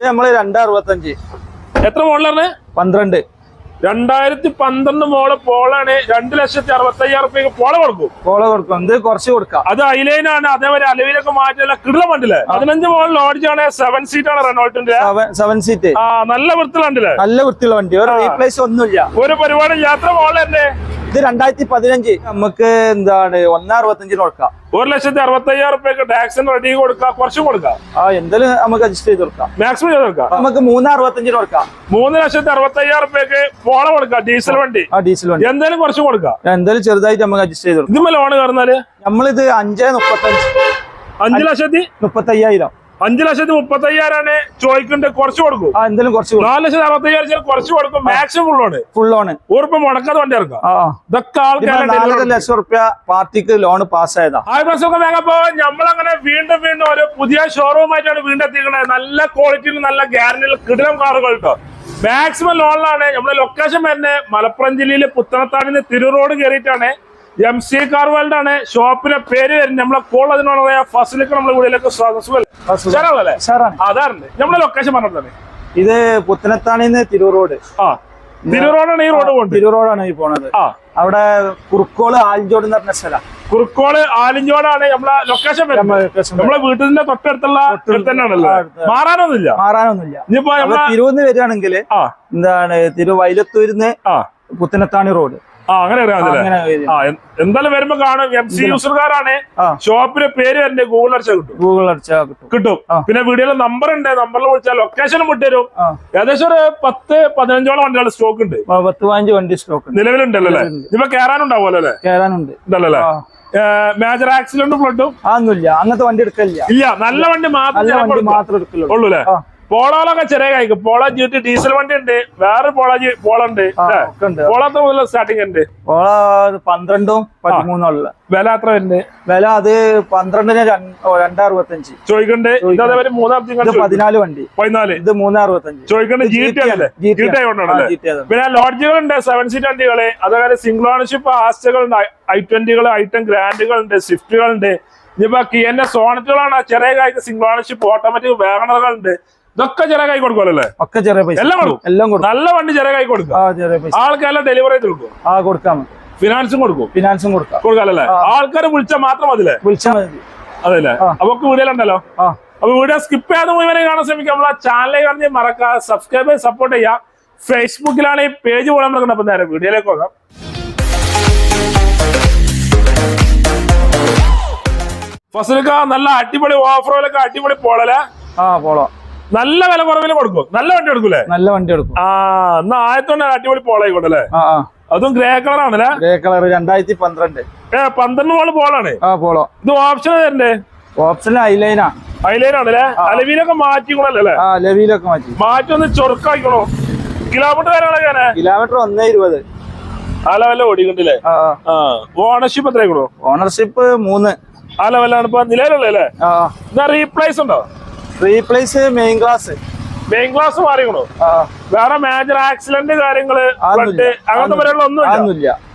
ഇത് നമ്മൾ രണ്ട് അറുപത്തഞ്ച് എത്ര മോളിലാണ് പന്ത്രണ്ട്. രണ്ടായിരത്തി പന്ത്രണ്ട് മോൾ പോളാണ് രണ്ട് ലക്ഷത്തി അറുപത്തി അയ്യായിരം റുപ്യക്ക് പോള കൊടുക്കും. പോള കൊടുക്കും. എന്ത് കുറച്ച് കൊടുക്കാം. അത് ഐലൈനാണ് അതേപോലെ അലവിലൊക്കെ മാറ്റിയുള്ള കിടല വണ്ടില്ലേ പതിനഞ്ച് മോൾ ലോഡ്ജാണ് സെവൻ സീറ്റ് ആണ് റെനോൾട്ടിന്റെ. സെവൻ സീറ്റ് ആ നല്ല വൃത്തിലുണ്ടല്ലേ നല്ല വൃത്തിയുള്ള വണ്ടി. ഒരു റീപ്ലേസ് ഒന്നുമില്ല. ഒരു പരിപാടി യാത്ര മോളല്ലേ ഇത് രണ്ടായിരത്തി പതിനഞ്ച് നമുക്ക് എന്താണ് ഒന്ന് അറുപത്തഞ്ചിന് കൊടുക്കാം. ഒരു ലക്ഷത്തി അറുപത്തി അയ്യായിരം റുപ്യക്ക് ടാക്സിന് റെഡി കൊടുക്കാം കുറച്ചും കൊടുക്കാം. ആ എന്തായാലും നമുക്ക് അഡ്ജസ്റ്റ് ചെയ്ത് കൊടുക്കാം. മാക്സിമം ചെയ്ത് കൊടുക്കാം. നമുക്ക് മൂന്ന് അറുപത്തഞ്ചിന് കൊടുക്കാം. മൂന്ന് ലക്ഷത്തി അറുപത്തി അയ്യായിരം റുപ്യക്ക് പോള കൊടുക്കാം ഡീസൽ വണ്ടി. ആ ഡീസൽ വണ്ടി. എന്തായാലും കുറച്ചും കൊടുക്കാം. എന്തായാലും ചെറുതായിട്ട് നമുക്ക് അഡ്ജസ്റ്റ് ചെയ്ത് കൊടുക്കാം. ഇതുമ്മ ലോണ് കയറുന്നാൽ? നമ്മളിത് അഞ്ച് മുപ്പത്തഞ്ച്. അഞ്ചു ലക്ഷത്തി? മുപ്പത്തയ്യായിരം. അഞ്ചു ലക്ഷത്തി മുപ്പത്തി അയ്യായിരം ചോദിക്കുന്നുണ്ട് കുറച്ച് കൊടുക്കും. ആ എന്തെങ്കിലും കുറച്ച് നാല് ലക്ഷത്തി അറുപത്തി അയ്യായിരം കുറച്ച് കൊടുക്കും. മാക്സിമം ഫുൾ ഫുള്ളോണ് ഫുൾ ആണ് ഉറപ്പ് മുടക്കാതെ വണ്ടി ഇറക്കാം ആ ആ. ഇതൊക്കെ ലക്ഷം റുപ്യ പാർട്ടിക്ക് ലോൺ പാസ്സായതാ ഹായ് പ്രസംഗം വേഗപ്പോ നമ്മളങ്ങനെ വീണ്ടും വീണ്ടും ഒരു പുതിയ ഷോറൂം ആയിട്ടാണ് വീണ്ടും എത്തിക്കുന്നത് നല്ല ക്വാളിറ്റിയിൽ നല്ല ഗ്യാരണ്ടിയിൽ കിടിലം കാറുകൾ കേട്ടോ. മാക്സിമം ലോണിലാണ് നമ്മുടെ ലൊക്കേഷൻ വരുന്നത് മലപ്പുറം ജില്ലയിലെ പുത്തനത്താടിന് തിരു റോഡ് കയറിയിട്ടാണ് എം സി കാർ വേൾഡ് ആണ്. ഷോപ്പിന്റെ പേര് വരുന്നത് നമ്മളെ കോൾ അതിനോട് പറയാ. ഫസ്റ്റിലേക്ക് നമ്മളെ വീടിലേക്ക് സ്വാഗതം. അല്ലേ? സാറാണ്. അതാറുണ്ട് നമ്മളെ ലൊക്കേഷൻ പറഞ്ഞത് ഇത് പുത്തനത്താണിന്ന് തിരൂർ റോഡ് ആ. തിരൂർ റോഡാണ് ഈ റോഡ് പോകുന്നത് തിരൂർ റോഡാണ് ഈ പോണത്. ആ. അവിടെ കുറുക്കോൾ ആലിഞ്ചോട് എന്ന് പറഞ്ഞ സ്ഥലം. കുറുക്കോൾ ആലിഞ്ചോടാണ് നമ്മളെ ലൊക്കേഷൻ നമ്മളെ വീട്ടിന്റെ തൊട്ടടുത്തുള്ള തന്നെയാണല്ലോ. മാറാനൊന്നുമില്ല. മാറാനൊന്നുമില്ല. ഇനിയിപ്പോ തിരുവന്ന് വരികയാണെങ്കിൽ എന്താണ് തിരുവൈലത്തൂരിന്ന് പുത്തനത്താണി റോഡ് ആ അങ്ങനെ അറിയാമല്ലേ ആ എന്തായാലും വരുമ്പോ കാണും എം സി യൂസർകാരാണ് ഷോപ്പിന്റെ പേര് തന്നെ ഗൂഗിൾ അടിച്ചാൽ കിട്ടും. ഗൂഗിൾ അടിച്ചാൽ കിട്ടും. കിട്ടും. പിന്നെ വീഡിയോയിൽ നമ്പർ ഉണ്ട്. നമ്പറിൽ വിളിച്ചാൽ ലൊക്കേഷനും വിട്ടുതരും. ഏകദേശം ഒരു പത്ത് പതിനഞ്ചോളം വണ്ടികളുടെ സ്റ്റോക്ക് ഉണ്ട്. പത്ത് പതിനഞ്ച് വണ്ടി സ്റ്റോക്ക് നിലവിലുണ്ടല്ലോ അല്ലേ. ഇപ്പൊ കയറാനുണ്ടാവുമല്ലോ അല്ലേ? കയറാനുണ്ട് ഉണ്ടല്ലോ മേജർ ആക്സിഡന്റ് ഫ്ലഡും അതൊന്നുമില്ല അങ്ങനത്തെ വണ്ടി എടുക്കില്ല ഇല്ല. നല്ല വണ്ടി മാത്രം ഉള്ളൂ അല്ലേ? പോളോലൊക്കെ ചെറിയ കായിക്കും പോളോ ജിട്ടി ഡീസൽ വണ്ടി ഉണ്ട് വേറെ പോള പോള ഉണ്ട്. പോളോത്ര മുതൽ സ്റ്റാർട്ടിംഗ് ഉണ്ട്? പോള പന്ത്രണ്ടും പതിമൂന്നും ഉള്ള. വില അത്ര വരുന്നത്? വില അത് പന്ത്രണ്ടിന് രണ്ടറുപത്തഞ്ച്. ചോദിക്കണ്ട്. അതേപോലെ മൂന്നാമത്തെ പതിനാല് വണ്ടി. പതിനാല്. ഇത് മൂന്നറുപത്തഞ്ച്. ചോദിക്കണ്ട് ജി ടി അല്ലേ? ജി ടി ആയിക്കൊണ്ടാണല്ലേ പിന്നെ ലോഡ്ജുകൾ ഉണ്ട് സെവൻ സീറ്റ് വണ്ടികൾ. അതേപോലെ സിംഗിൾ ഓണർഷിപ്പ് ആസ്റ്റകൾ ഉണ്ട് ഐ ട്വന്റികൾ ഐറ്റം ഗ്രാൻഡുകൾ ഉണ്ട് സ്വിഫ്റ്റുകൾ ഉണ്ട് ഇനിയിപ്പോ കിയന്റെ സോണറ്റുകളാണ് ചെറിയ കായ്ക്ക് സിംഗിൾ ഓണർഷിപ്പ് ഓട്ടോമാറ്റിക് വാഗണറുകൾ ഉണ്ട് ഇതൊക്കെ ചെറിയ കൈ കൊടുക്കുമല്ലോ ഒക്കെ ചെറിയ പൈസ. എല്ലാം കൊടുക്കും. എല്ലാം കൊടുക്കും. നല്ല വണ്ടി ചെറിയ കൈ കൊടുക്കും ആ ചെറിയ പൈസ. ആൾക്കെല്ലാം ഡെലിവറി ചെയ്ത് കൊടുക്കും ആ കൊടുക്കാം ഫിനാൻസും കൊടുക്കും ഫിനാൻസും കൊടുക്കാം. കൊടുക്കാല്ലേ ആൾക്കാരെ ആൾക്കാർ വിളിച്ചാൽ മാത്രം അതില്ലേ വിളിച്ചാൽ മതി. അതല്ലേ. അപ്പൊ ആ. അപ്പൊ വീഡിയോ സ്കിപ്പ് ചെയ്യാതെ മുഴുവനെ കാണാൻ ശ്രമിക്കുക. നമ്മളെ ചാനലിൽ കാണി മറക്കാതെ സബ്സ്ക്രൈബ് ചെയ്ത് സപ്പോർട്ട് ചെയ്യാം ഫേസ്ബുക്കിലാണ് ഈ പേജ് പോകാൻ നടക്കുന്നത് അപ്പൊ നേരെ വീഡിയോയിലേക്ക് പോകാം. ഫസലിക്ക നല്ല അടിപൊളി ഓഫറുകളൊക്കെ അടിപൊളി പോളല്ലേ? ആ പോളോ. നല്ല വില കുറവിൽ കൊടുക്കും. നല്ല വണ്ടി എടുക്കൂലേ? നല്ല വണ്ടി എടുക്കും. ആ എന്നാ ആയത്തോണ്ട് അടിപൊളി പോളായിക്കോട്ടെ അതും ഗ്രേ കളർ ആണല്ലേ ഗ്രേ കളർ രണ്ടായിരത്തി പന്ത്രണ്ട്. ഏ പന്ത്രണ്ട് മോൾ പോളാണ്. ആ പോളോ. ഇത് ഓപ്ഷൻ തരണ്ടേ ഓപ്ഷൻ ഐലൈനാ. ഐലൈൻ ആണല്ലേ മാറ്റിക്കണല്ലേ ആ മാറ്റി മാറ്റി. ഒന്ന് ചൊറുക്കായിക്കണോ കിലോമീറ്റർ കാര്യങ്ങളൊക്കെ കിലോമീറ്റർ ഒന്നേ ഇരുപത്. ആ ലെവലിൽ ഓടിക്കണ്ടല്ലേ? ഓണർഷിപ്പ് എത്രയാണോ ഓണർഷിപ്പ് മൂന്ന്. ആ ലെവലാണ് ഇപ്പൊ നിലവിലുള്ള എന്നാ റീപ്ലേസ് ഉണ്ടോ? Replace main glass main glass മാറിക്കണോ? ആ. വേറെ മേജർ ആക്സിഡന്റ് കാര്യങ്ങൾ അങ്ങനത്തെ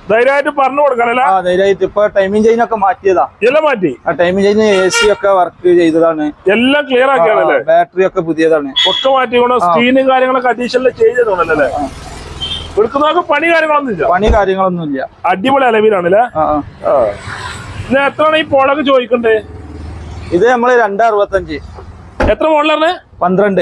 ധൈര്യമായിട്ട് പറഞ്ഞു ധൈര്യമായിട്ട്. ഇപ്പൊ ടൈമിംഗ് ചെയിനൊക്കെ മാറ്റിയതാ. എല്ലാം മാറ്റി? ആ ടൈമിംഗ് ചെയിൻ എ സി ഒക്കെ വർക്ക് ചെയ്തതാണ്. എല്ലാം ക്ലിയർ ആക്കിയാണല്ലേ ബാറ്ററി ഒക്കെ പുതിയതാണ്. ഒക്കെ മാറ്റിക്കണോ? സ്ക്രീനും കാര്യങ്ങളൊക്കെ അഡീഷണൽ ചെയ്തോണല്ലേ ആ. എടുക്കുന്നവർക്ക് പണി കാര്യങ്ങളൊന്നും ഇല്ല. പണി കാര്യങ്ങളൊന്നുമില്ല അടിപൊളി അലവിലാണല്ലേ എത്രയാണ് ഈ പോളൊക്കെ ചോദിക്കണ്ടേ? ഇത് നമ്മൾ രണ്ട് അറുപത്തഞ്ച്. എത്ര മോളിലാണ് പന്ത്രണ്ട്.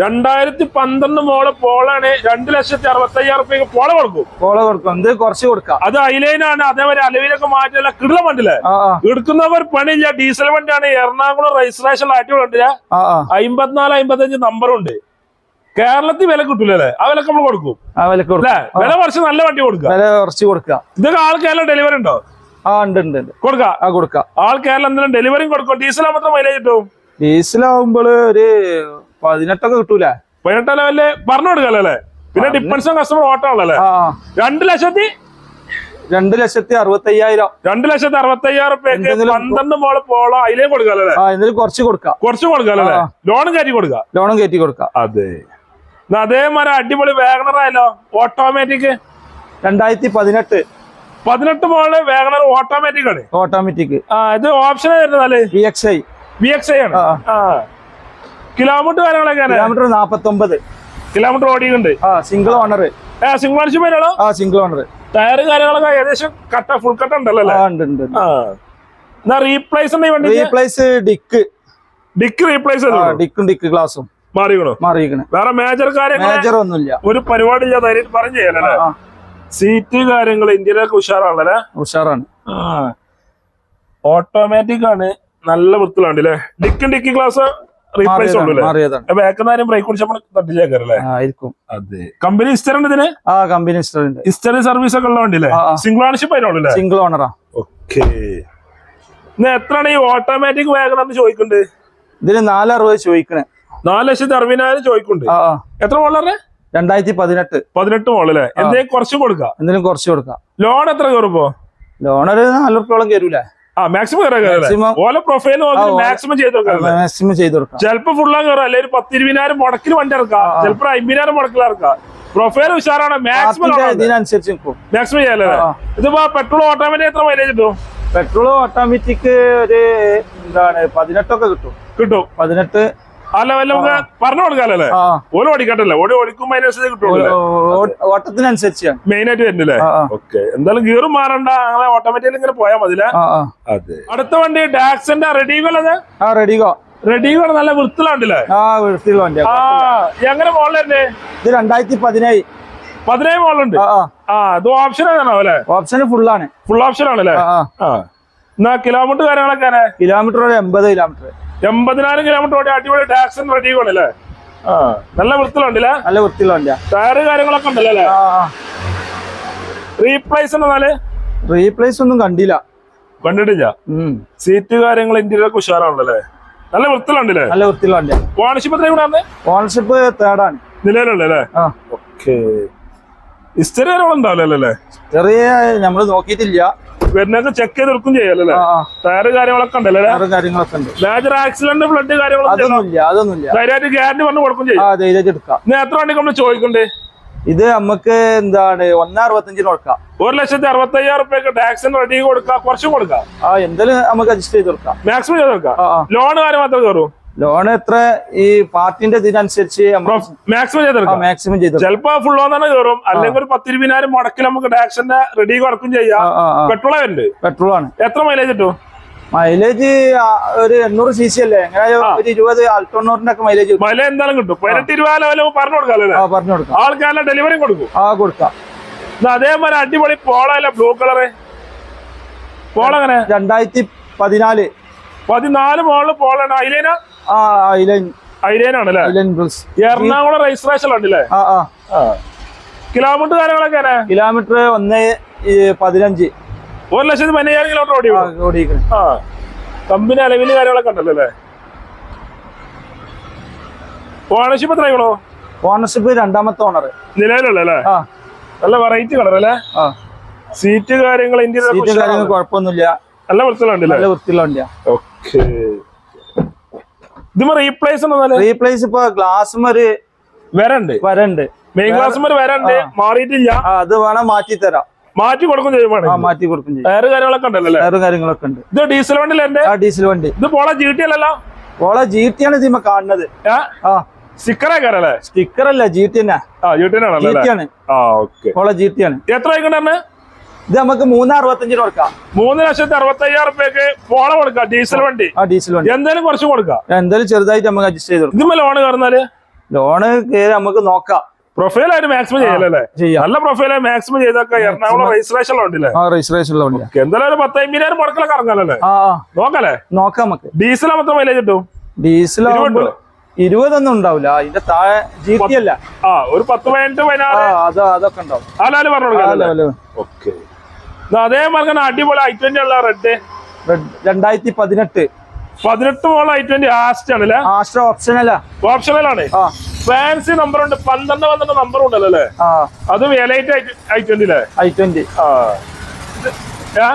രണ്ടായിരത്തി പന്ത്രണ്ട് മോൾ പോളാണ്. രണ്ട് ലക്ഷത്തി അറുപത്തി അയ്യായിരം റുപ്യക്ക് പോള കൊടുക്കും. പോള കൊടുക്കും. എന്ത് കുറച്ച് കൊടുക്കാം. അത് ഐലൈനാണ്. അതേപോലെ അലവിലൊക്കെ മാറ്റില്ല കിടല വണ്ടില്ലേ എടുക്കുന്നവർ പണിയില്ല. ഡീസൽ വണ്ടിയാണ്. എറണാകുളം രജിസ്ട്രേഷൻ ആയിട്ട് വണ്ടിയ ആ ആ. അമ്പത്തിനാല് അമ്പത്തഞ്ച് നമ്പറുണ്ട് കേരളത്തിൽ വില കിട്ടൂലേ ആ വിലക്ക് നമ്മൾ കൊടുക്കും. ആ വില കുറച്ച് നല്ല വണ്ടി കൊടുക്കുക. വില കുറച്ച് കൊടുക്കാം ഇതൊക്കെ ആൾ കേരളം ഡെലിവറി ഉണ്ടോ? ആ ഉണ്ട് ഉണ്ട് കൊടുക്കാം. ആ കൊടുക്കാം. ആൾ കേരളം എന്തെങ്കിലും ഡെലിവറിയും കൊടുക്കും. ഡീസൽ മാത്രം മൈലേജ് കിട്ടും. ഡീസലാവുമ്പോൾ ഒരു പതിനെട്ടൊക്കെ കിട്ടൂല? പതിനെട്ടാം ലെവലിൽ പറഞ്ഞു കൊടുക്കല്ലോ പിന്നെ ഡിപ്പൻസ് കസ്റ്റമർ ഓട്ടോ ഉള്ളല്ലേ ആ ആ. രണ്ട് ലക്ഷത്തി? രണ്ട് ലക്ഷത്തി അറുപത്തി അയ്യായിരം രണ്ട് ലക്ഷത്തി അറുപത്തി അയ്യായിരം പന്ത്രണ്ട് മോൾ പോളോ അതിലേ കൊടുക്കാല്ലേ കുറച്ച് കൊടുക്കാം. കുറച്ച് കൊടുക്കാല്ലേ ലോണും കയറ്റി കൊടുക്കാം. ലോണും കയറ്റി കൊടുക്കാം. അതെ. അതേമാതിരി അടിപൊളി വേഗണർ ആയല്ലോ ഓട്ടോമാറ്റിക് രണ്ടായിരത്തി പതിനെട്ട്. പതിനെട്ട് മോൾ വേഗണർ ഓട്ടോമാറ്റിക് ആണ്. ഓട്ടോമാറ്റിക് ആ ഇത് ഓപ്ഷൻ വരുന്നത് V X I V X I ആണ്. കിലോമീറ്റർ കാര്യങ്ങളൊക്കെ കിലോമീറ്റർ നാപ്പത്തൊമ്പത്. കിലോമീറ്റർ ഓടിയുണ്ട് ആ സിംഗിൾ ഓണർ ആ സിംഗിൾ പേരാണോ ആ സിംഗിൾ ഓണർ ടയർ കാര്യങ്ങളൊക്കെ ഏകദേശം കട്ട ഫുൾ കട്ട ഉണ്ടല്ലോ എന്നാ റീപ്ലേസ് റീപ്ലേസ് ഡിക്ക് ഡിക്ക് റീപ്ലേസ് ഡിക്കും ഡിക്ക് ഗ്ലാസും മാറിക്കണോ മാറിയിരിക്കണ്? വേറെ മേജർ കാര്യങ്ങൾ മേജർ ഒന്നുമില്ല. ഒരു പരിപാടി ധൈര്യം പറഞ്ഞു ചെയ്യാനല്ലേ സീറ്റ് കാര്യങ്ങൾ ഇന്ത്യയിലൊക്കെ ഉഷാറാണല്ലേ? ഉഷാറാണ്. ഓട്ടോമാറ്റിക് ആണ്. നല്ല വൃത്തിലുണ്ട് അല്ലേ ഡിക്കും ഡിക്കി ഗ്ലാസ് റീപ്ലേസ് മാറിയതാണ് ബാക്കുന്ന ബ്രേക്ക് കുടിച്ച് നമ്മൾ തട്ടിച്ചേക്കാറല്ലേ ആ, ആയിരിക്കും. അതെ. കമ്പനി ഹിസ്റ്റർ ഉണ്ട് ഇതിന്? ആ കമ്പനി ഇഷ്ടമുണ്ട് ഇസ്റ്ററി സർവീസ് ഒക്കെ ഉള്ള വണ്ടിയില്ലേ. സിംഗിൾ ഓണർഷിപ്പ് അതിനുള്ളൂ സിംഗിൾ ഓണറാ ഓക്കെ എത്രയാണ് ഈ ഓട്ടോമാറ്റിക് വാഗൺ എന്ന് ചോദിക്കുന്നുണ്ട് ഇതിന് നാലറുപത് ചോദിക്കണേ. നാല് ലക്ഷത്തി അറുപതിനായിരം ചോദിക്കുന്നുണ്ട്. എത്ര മോളറെ രണ്ടായിരത്തി പതിനെട്ട്. പതിനെട്ട് മോളല്ലേ എന്തെങ്കിലും കുറച്ച് കൊടുക്കാം. എന്തെങ്കിലും കുറച്ച് കൊടുക്കാം. ലോൺ എത്ര കയറുമ്പോ ലോൺ ഒരു നാല് റുപ്യോളം കയറൂലേ? മാക്സിമം കയറാൻ Maximum. ഓല പ്രൊഫൈൽ നോക്കി മാക്സിമം ചെയ്ത് നോക്കാം മാക്സിമം ചെയ്ത് കൊടുക്കാം. ചിലപ്പോ ഫുള്ളാ കയറാം. അല്ലെങ്കിൽ പത്ത് ഇരുപതിനായിരം മുടക്കിൽ വണ്ടി ഇറക്കാം. ചിലപ്പോ അമ്പതിനായിരം മുടക്കിൽ ഇറക്കാം. പ്രൊഫൈൽ ഉഷാറാണ്. മാക്സിമം ഇതിനനുസരിച്ച് മാക്സിമം ചെയ്യാല്ലേ ആ. ഇതിപ്പോ പെട്രോൾ ഓട്ടോമാറ്റിക് എത്ര മൈലേജ് കിട്ടും? പെട്രോൾ ഓട്ടോമാറ്റിക് ഒരു എന്താണ് പതിനെട്ടൊക്കെ കിട്ടും. കിട്ടും. പതിനെട്ട് ആ. വല്ല നമുക്ക് പറഞ്ഞു കൊടുക്കാല്ലേ ഓല ഓടിക്കട്ടല്ലേ ഓടി ഓടിക്കുമ്പോ അതിനനുസരിച്ച് കിട്ടുള്ളൂ ഓ- ഓ- ഓട്ടത്തിനനുസരിച്ചാണ്. മെയിൻ ആയിട്ട് വരുന്നില്ലേ? ഓക്കെ. എന്തായാലും ഗിയറും മാറണ്ട. അങ്ങനെ ഓട്ടോമാറ്റിക്കലി ഇങ്ങനെ പോയാൽ മതി ആ ആ. അതെ. അടുത്ത വണ്ടി ഡാക്സിന്റെ റെഡിഗോ ആ റെഡിഗോ റെഡികൾ നല്ല വൃത്തിലുണ്ടല്ലേ ആ വൃത്തിയുള്ള വണ്ടി ആ എങ്ങനെ മോളിലല്ലേ ഇത് രണ്ടായിരത്തി പതിനേഴ്. പതിനേഴ് മോളുണ്ട് ആ ഇത് ഓപ്ഷൻ ആണോ അല്ലെ? ഓപ്ഷൻ ഫുൾ ആണ്. ഫുൾ ഓപ്ഷൻ ആണല്ലേ? എന്നാ കിലോമീറ്റർ കാര്യങ്ങളൊക്കെ കിലോമീറ്റർ ഒരു എൺപത് കിലോമീറ്റർ എൺപതിനായിരം കിലോമീറ്റർ ഓടി അടിപൊളി ടാക്സൺ റെഡികളല്ലേ ആ നല്ല വൃത്തിലുണ്ടല്ലേ നല്ല വൃത്തിലുണ്ട് ടയറ് ടയർ കാര്യങ്ങളൊക്കെ ഉണ്ടല്ലേ റീപ്ലേസ് എന്നാൽ? റീപ്ലേസ് ഒന്നും കണ്ടില്ല. കണ്ടിട്ടില്ല. സീറ്റ് കാര്യങ്ങൾ ഇന്ത്യയിലൊക്കെ ഉഷാറാണല്ലേ നല്ല വൃത്തിലുണ്ടല്ലേ നല്ല വൃത്തിലുണ്ട് ഓണർഷിപ്പ് എത്ര കൂടെ ഓണർഷിപ്പ് തേർഡാണ് നിലവിലുള്ളല്ലേ ആ. ഓക്കെ ഹിസ്റ്ററി അല്ലേ ചെറിയ നമ്മൾ നോക്കിയിട്ടില്ല. വരുന്നൊക്കെ ചെക്ക് ചെയ്ത് എടുക്കും ആ ടയർ കാര്യങ്ങളൊക്കെ ഉണ്ടല്ലേ വേറെ കാര്യങ്ങളൊക്കെ ഉണ്ട്. മേജർ ആക്സിഡന്റ് ഫ്ലഡ് കാര്യങ്ങളൊക്കെ ധൈര്യമായിട്ട് ഗ്യാരണ്ടി പറഞ്ഞു കൊടുക്കും ചെയ്യും. എത്ര വണ്ടി നമ്മൾ ചോദിക്കണ്ടേ? ഇത് നമുക്ക് എന്താണ് ഒന്നേ അറുപത്തഞ്ചിന് കൊടുക്കാം. ഒരു ലക്ഷത്തി അറുപത്തി അയ്യായിരം റുപ്യക്ക് ടാക്സിന് റെഡി കൊടുക്കാം കുറച്ചും കൊടുക്കാം. ആ എന്തായാലും നമുക്ക് അഡ്ജസ്റ്റ് ചെയ്ത് കൊടുക്കാം. മാക്സിമം ചെയ്ത് കൊടുക്കാം. ലോൺ കാര്യം മാത്രമേ കയറും. ലോൺ എത്ര? ഈ പാർട്ടിന്റെ ഇതിനനുസരിച്ച് മാക്സിമം ചെയ്ത് മാക്സിമം ചെയ്ത് ചിലപ്പോ ഫുൾ ഓൺ തന്നെ കയറും. അല്ലെങ്കിൽ ഒരു പത്തിരുപതിനായിരം മുടക്കിൽ നമുക്ക് ടാക്സിന്റെ റെഡി വർക്കും ചെയ്യാം. പെട്രോൾ ഉണ്ട്. പെട്രോൾ ആണ്. എത്ര മൈലേജ് കിട്ടും? മൈലേജ് ഒരു എണ്ണൂറ് സി സി അല്ലേ ഒരു ഇരുപത് തൊണ്ണൂറിന്റെ ഒക്കെ മൈലേജ് മൈലേജ് എന്തായാലും കിട്ടും. പതിനെട്ട് ഇരുപത് പറഞ്ഞു കൊടുക്കാം ആ പറഞ്ഞു കൊടുക്കാം. ആൾക്കാരെ ഡെലിവറി കൊടുക്കും. ആ കൊടുക്കാം. അതേപോലെ അടിപൊളി പോളല്ല ബ്ലൂ കളറ് പോള എങ്ങനെ? രണ്ടായിരത്തി പതിനാല്. പതിനാല് മോൾ പോളാണ് ഐലേന ആ ഐലൻ ഐലേനാണ് അല്ലേ ഐലൻ ബ്ലൂസ് എറണാകുളം രജിസ്ട്രേഷൻ ഉണ്ടല്ലേ ആ ആ. കിലോമീറ്റർ കാര്യങ്ങളൊക്കെ? കിലോമീറ്റർ ഒന്ന് പതിനഞ്ച്. ഒരു ലക്ഷത്തി പതിനയ്യായിരം കിലോമീറ്റർ ഓടി ആ, ആ. കമ്പനി അലവിൽ കാര്യങ്ങളൊക്കെ ഉണ്ടല്ലോ അല്ലേ? ഓണർഷിപ്പ് എത്ര ഓണർഷിപ്പ് രണ്ടാമത്തെ ഓണർ നിലവിലുള്ള നല്ല വെറൈറ്റി കളർ അല്ലേ? സീറ്റ് കാര്യങ്ങൾ സീറ്റും കുഴപ്പമൊന്നുമില്ല. നല്ല വൃത്തിയിലുണ്ടല്ലേ നല്ല വണ്ടിയാ. ഓക്കെ റീപ്ലേസ് റീപ്ലേസ് ഇപ്പൊ ഗ്ലാസ്മര് വരണ്ട്. വരണ്ട്. മെയിൻ ഗ്ലാസ്മര് വരണ്ട് മാറിയിട്ടില്ല. അത് വേണം മാറ്റി തരാം മാറ്റി കൊടുക്കും ആ മാറ്റി കൊടുക്കും ചെയ്യും. ടയറ് കാര്യങ്ങളൊക്കെ ഉണ്ടല്ലോ വേറെ കാര്യങ്ങളൊക്കെ ഉണ്ട്. ഇത് ഡീസൽ വണ്ടിയിലെ ആ ഡീസൽ വണ്ടി. ഇത് പോള ജി ടി അല്ലല്ലോ പോള ജി ടി ആണ് ഇതിമ്മ കാണുന്നത്. ആ? സ്റ്റിക്കർ അല്ല ജി ടി തന്നെ. ജി ടി ജി ടി ആണ്. ആ ഓക്കെ ഓളെ ജി ടി ആണ്. എത്ര ആയിക്കോട്ടെ ഇത് നമുക്ക് മൂന്ന് അറുപത്തഞ്ചിന് കൊടുക്കാം. മൂന്ന് ലക്ഷത്തി അറുപത്തി അയ്യായിരം റുപ്യക്ക് പോള കൊടുക്കാം ഡീസൽ വണ്ടി. ആ ഡീസൽ വണ്ടി. എന്തായാലും കുറച്ച് കൊടുക്കാം. എന്തായാലും ചെറുതായിട്ട് നമുക്ക് അഡ്ജസ്റ്റ് ചെയ്ത് കൊടുക്കാം. ലോണ് കയറുന്നാൽ? ലോണ് കയറി നമുക്ക് നോക്കാം. പ്രൊഫൈൽ ആയിട്ട് മാക്സിമം ചെയ്യാലല്ലേ നല്ല പ്രൊഫൈൽ മാക്സിമം ചെയ്തൊക്കെ. എറണാകുളം രജിസ്ട്രേഷൻ ഉണ്ടല്ലേ ആ രജിസ്ട്രേഷൻ ഉള്ള വണ്ടിയാ എന്തായാലും ഒരു പത്ത് അമ്പതിനായിരം മുടക്കിലൊക്കെ ഇറങ്ങാലല്ലേ ആ ആ. നോക്കല്ലേ നോക്കാം നമുക്ക്. ഡീസൽ മാത്രം മൈലേജ് കിട്ടും? ഡീസൽ ഇരുപതൊന്നും ഉണ്ടാവില്ല. അതിന്റെ താഴെ ജി ടി അല്ല. ആ ഒരു പത്ത് പതിനെട്ട് പതിനാറ്. അത് അതൊക്കെ ഉണ്ടാവും. പറഞ്ഞു ആ ലെവൽ ഓക്കെ. അതേമാതിരി തന്നെ അടിപൊളി ഐ ട്വന്റി ഉള്ള റെഡ് റെഡ് രണ്ടായിരത്തി പതിനെട്ട് പതിനെട്ട് മോള ഐ ട്വന്റി ആസ്റ്റ് ആണല്ലേ ഓപ്ഷണൽ ഓപ്ഷണലാണ് ആ. ഫാൻസി നമ്പർ ഉണ്ട്. പന്ത്രണ്ട് പന്ത്രണ്ട് നമ്പർ ഉണ്ടല്ലോ അല്ലേ? അതും എലൈറ്റ് ഐ ട്വന്റി അല്ലേ ഐ ട്വന്റി ആ.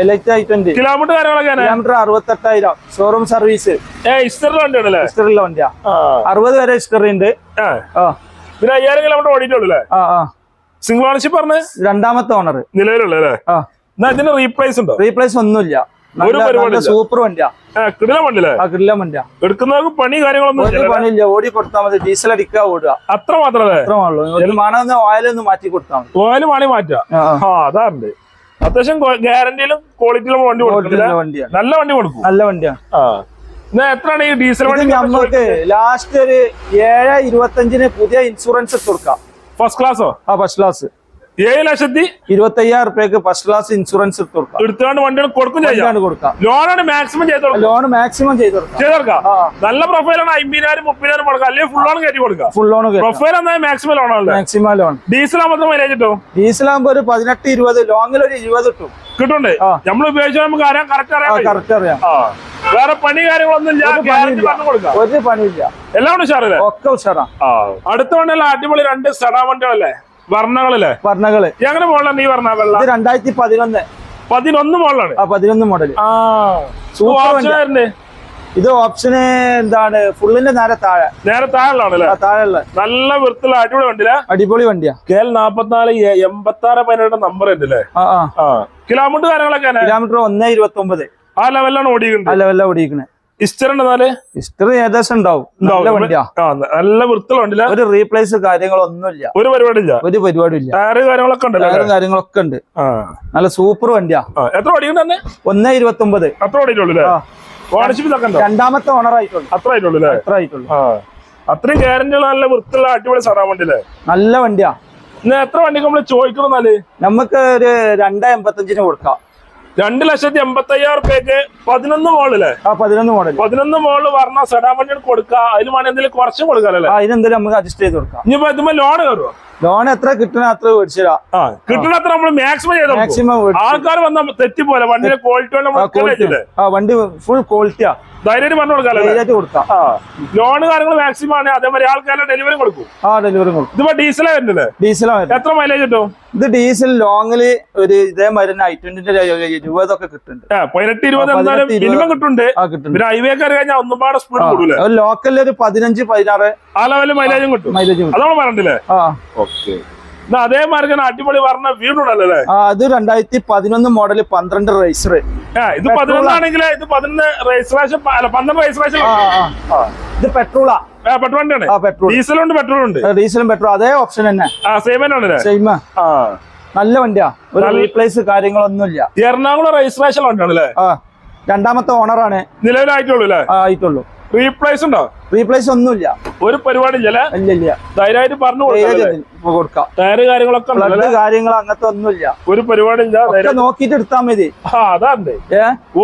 എലക്ട് ഐ ട്വന്റി കിലോമീറ്റർ കാര്യങ്ങളൊക്കെ കിലോമീറ്റർ അറുപത്തെട്ടായിരം. ഷോറൂം സർവീസ് വണ്ടി ഉണ്ടല്ലേ വണ്ടിയാ. അറുപത് വരെ ഹിസ്റ്ററി ഉണ്ട്. പിന്നെ അയ്യായിരം കിലോമീറ്റർ ഓടിയിട്ടുള്ളൂ അല്ലേ? ആ ആ. സിംഗിൾ ഓണർഷിപ്പ് പറഞ്ഞ? രണ്ടാമത്തെ ഓണർ നിലവിലുള്ള ഇതിന് റീപ്ലേസ് ഉണ്ടോ? റീപ്ലേസ് ഒന്നുമില്ല. സൂപ്പർ വണ്ടിയാ. കിടിലം വണ്ടിയല്ലേ? ആ കില്ല വണ്ടിയാ. എടുക്കുന്നവർക്ക് പണി കാര്യങ്ങളൊന്നും പണിയില്ല. ഓടി കൊടുത്താൽ മതി. ഡീസൽ അടിക്കുക ഓടുക. അത്ര മാത്രമേ അത്ര മണമെന്ന് ഓയിലൊന്ന് മാറ്റി കൊടുത്താൽ മതി. ഓയിൽ പണി മാറ്റാ ആ, അതാറുണ്ട് അത്യാവശ്യം ഗ്യാരണ്ടിയിലും ക്വാളിറ്റിയിലും വണ്ടി വണ്ടിയാണ്. നല്ല വണ്ടി കൊടുക്കും. നല്ല എന്നാ എത്രയാണ് ഈ ഡീസൽ വണ്ടി നമുക്ക് ലാസ്റ്റ് ഒരു ഏഴ് ഇരുപത്തഞ്ചിന് പുതിയ ഇൻഷുറൻസ് കൊടുക്കാം. ഫസ്റ്റ് ക്ലാസ്സോ ആ ഫസ്റ്റ് ക്ലാസ് ഏഴ് ലക്ഷത്തി ഇരുപത്തി അയ്യായിരം റുപ്യക്ക് ഫസ്റ്റ് ക്ലാസ് ഇൻഷുറൻസ് കൊടുക്കാം എടുത്തുകൊണ്ട് വണ്ടികൾ കൊടുക്കും ചെയ്യാം. വണ്ടിയാണ് കൊടുക്കാം. ലോണാണ് മാക്സിമം ചെയ്ത് ലോൺ മാക്സിമം ചെയ്ത് കൊടുക്കാം. ചെയ്തെടുക്കാം കൊടുക്കാം. നല്ല പ്രൊഫൈലാണ് അമ്പതിനായിരം മുപ്പതിനായിരം കൊടുക്കാം. അല്ലെങ്കിൽ ഫുൾ ലോൺ കയറ്റി കൊടുക്കാം. ഫുൾ ലോൺ പ്രൊഫൈൽ എന്നാൽ മാക്സിമം ലോണാണല്ലേ മാക്സിമം ലോൺ ഡീസൽ ആകുമ്പോൾ മൈലേജ് കിട്ടും? ഡീസൽ ആകുമ്പോൾ ഒരു പതിനെട്ട് ഇരുപത് ലോങ്ങിൽ ഒരു ഇരുപത് കിട്ടും. കിട്ടുന്നുണ്ട് നമ്മൾ ഉപയോഗിച്ചാൽ നമുക്ക് അറിയാം കറക്റ്റ് അറിയാം കറക്റ്റ് അറിയാം. വേറെ പണി കാര്യങ്ങളൊന്നും ഇല്ല. ഒരു പണിയില്ല. എല്ലാം ഉഷാറല്ലേ? ഒക്കെ ഉഷാറാ. അടുത്ത വണ്ടിയല്ല അടിപൊളി രണ്ട് സെഡാ വണ്ടികളല്ലേ വർണകളല്ലേ? വർണകൾ. എങ്ങനെ മോളിലാണ് നീ പറഞ്ഞ വെള്ളം? രണ്ടായിരത്തി പതിനൊന്ന്. പതിനൊന്ന് മോളിലാണ് ആ പതിനൊന്ന് മോഡൽ ആ. സൂപ്പർ വണ്ടി. ഇത് ഓപ്ഷന് എന്താണ്? ഫുള്ളിന്റെ നേരെ താഴെ. നേരെ താഴെയാണല്ലേ താഴെ താഴെയുള്ള. നല്ല വൃത്തിയുള്ള അടിപൊളി വണ്ടിയാ അടിപൊളി വണ്ടിയാ. കെ എൽ നാപ്പത്തിനാല് എൺപത്തി ആറ് പതിനെട്ട് നമ്പർ ഉണ്ടല്ലേ ആ ആ. ആ. കിലോമീറ്റർ കാര്യങ്ങളൊക്കെ? കിലോമീറ്റർ ഒന്ന് ഇരുപത്തി ഒമ്പത് ആ ലെവലാണ് ഓടിയിട്ടുണ്ട് ആ ലെവലാണ് ഓടിയിരിക്കുന്നത് ഇസ്റ്റർ ഉണ്ടെന്നാൽ ഹിസ്റ്ററി ഏകദേശം ഉണ്ടാവും. നല്ല വണ്ടിയാ. ആ നല്ല വൃത്തിയുള്ള വണ്ടിയില്ല ഒരു റീപ്ലേസ് കാര്യങ്ങളൊന്നുമില്ല. ഒരു പരിപാടി ഇല്ല ഒരു പരിപാടി ഇല്ല ടയറ് കാര്യങ്ങളൊക്കെ ഉണ്ടല്ലോ ടയറും കാര്യങ്ങളൊക്കെ ഉണ്ട്. ആ. നല്ല സൂപ്പർ വണ്ടിയാ. ആ, എത്ര ഓടിയുണ്ട് തന്നെ ഒന്നേ ഇരുപത്തി ഒമ്പത് അത്ര ഓടിയിട്ടുള്ളൂ അല്ലേ? ആ. ഓണർഷിപ്പ് ഇതൊക്കെ ഉണ്ടോ? രണ്ടാമത്തെ ഓണർ ആയിട്ടുള്ളൂ. അത്ര ആയിട്ടുള്ളൂ അല്ലേ? അത്ര ആയിട്ടുള്ളൂ. ആ. അത്രയും ഗ്യാരണ്ടിയുള്ള നല്ല വൃത്തിയുള്ള അടിപൊളി സാറാ വണ്ടിയില്ലേ നല്ല വണ്ടിയാ. ഇന്ന് എത്ര വണ്ടിക്ക് നമ്മൾ ചോദിക്കണമെന്നാൽ നമുക്ക് ഒരു രണ്ടേ എൺപത്തഞ്ചിന് കൊടുക്കാം. രണ്ട് ലക്ഷത്തി എൺപത്തി അയ്യായിരം റുപ്യക്ക് പതിനൊന്ന് മോളില്ലേ ആ പതിനൊന്ന് മോഡൽ പതിനൊന്ന് മോൾ പറഞ്ഞ സെഡാ വണ്ടി കൊടുക്കുക അതിന് വേണമെങ്കിൽ എന്തെങ്കിലും കുറച്ച് കൊടുക്കാല്ലേ ആ ഇതിനെന്തെങ്കിലും നമുക്ക് അഡ്ജസ്റ്റ് ചെയ്ത് കൊടുക്കാം. ഇനിയിപ്പോ ഇതുമ്പോ ലോൺ കയറുമോ ലോൺ എത്ര കിട്ടണ അത്ര നമ്മൾ മാക്സിമം ചെയ്ത് കൊടുക്കും. മാക്സിമം ആൾക്കാർ വന്ന തെറ്റിപ്പോലെ വണ്ടിയുടെ ക്വാളിറ്റി ആ. വണ്ടി ഫുൾ ക്വാളിറ്റിയാ ധൈര്യം പറഞ്ഞു കൊടുക്കാം ലോൺ കാര്യങ്ങൾ മാക്സിമം ആണ്. അതേമാതിരി ആൾക്കാരുടെ ഡെലിവറി കൊടുക്കും. ആ ഡെലിവറി കൊടുക്കും. ഇതിപ്പോ ഡീസലേ വരുന്നില്ലേ വരുന്നത് എത്ര മൈലേജ് കിട്ടും? ഇത് ഡീസൽ ലോങ്ങിൽ ഒരു ഇതേമാതിരി ഐ ട്വന്റിന്റെ ഇരുപതൊക്കെ കിട്ടുന്നുണ്ട്. പതിനെട്ട് ഇരുപത്. മിനിമം കിട്ടുന്നുണ്ട്. പിന്നെ ഹൈവേ കയറി കഴിഞ്ഞാൽ ഒന്നും പാടെ സ്പീഡ് ലോക്കലിൽ ഒരു പതിനഞ്ച് പതിനാറ് ആ ലെവലിൽ മൈലേജും കിട്ടും. മൈലേജ് കിട്ടും. പറഞ്ഞില്ലേ ആ. ഓക്കെ. അതേമാതിരി തന്നെ അടിപൊളി പറഞ്ഞ വീടുണ്ടല്ലേ അത് രണ്ടായിരത്തി പതിനൊന്ന് മോഡൽ പന്ത്രണ്ട് റേസർ ഇത് പതിനൊന്നാണെങ്കിൽ ഇത് പതിനൊന്ന് അല്ല പന്ത്രണ്ട് ആ ഇത് പെട്രോളാ. പെട്രോൾ വണ്ടിയാണ്. പെട്രോൾ. ഡീസലും പെട്രോളും പെട്രോൾ ഉണ്ട് ഡീസലും പെട്രോൾ അതേ ഓപ്ഷൻ തന്നെ. സെയിം തന്നെ സെയിം ആ. നല്ല വണ്ടിയാ. ഒരു റീപ്ലേസ് കാര്യങ്ങളൊന്നുമില്ല. എറണാകുളം രജിസ്ട്രേഷൻ വണ്ടിയാണല്ലേ ആ രണ്ടാമത്തെ ഓണറാണ് നിലവിലായിട്ടുള്ളൂ അല്ലേ? ആയിട്ടുള്ളൂ. റീപ്ലേസ് ഉണ്ടോ? റീപ്ലേസ് ഒന്നുമില്ല. ഒരു പരിപാടി ഇല്ല ഇല്ല. ധൈര്യമായിട്ട് പറഞ്ഞു കൊടുക്കാം കൊടുക്കാം. ടയറ് കാര്യങ്ങളൊക്കെ കാര്യങ്ങൾ അങ്ങനത്തെ ഒന്നുമില്ല. ഒരു പരിപാടി ഇല്ല നോക്കിട്ട് എടുത്താൽ മതി. ആ അതാണ്ട്.